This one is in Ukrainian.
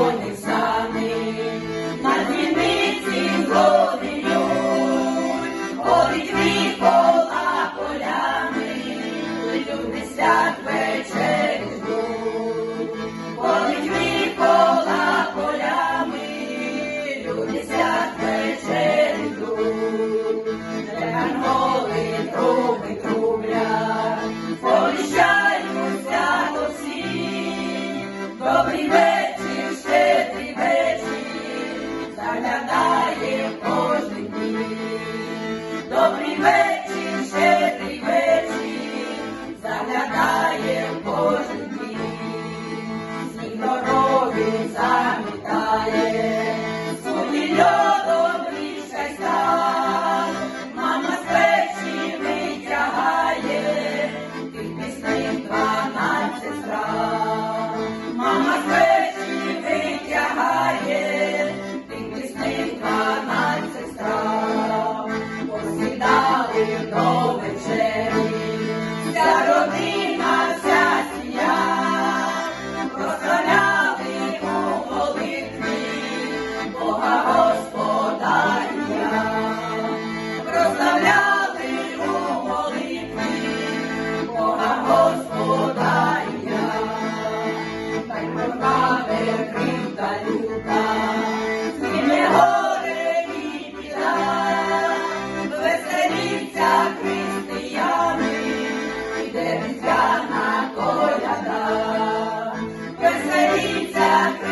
Годі сани, на дзвіниці згоди лють, ходить полями, люди свят вечері ждуть, ходить полями, люди свят вечері ждуть, Янголи труби трублять, повіщаються добрий вечір заглядає кожен день. Добрий вечір, щедрий вечір, заглядає кожен день. Сніг дороги заглядає. you go. Santa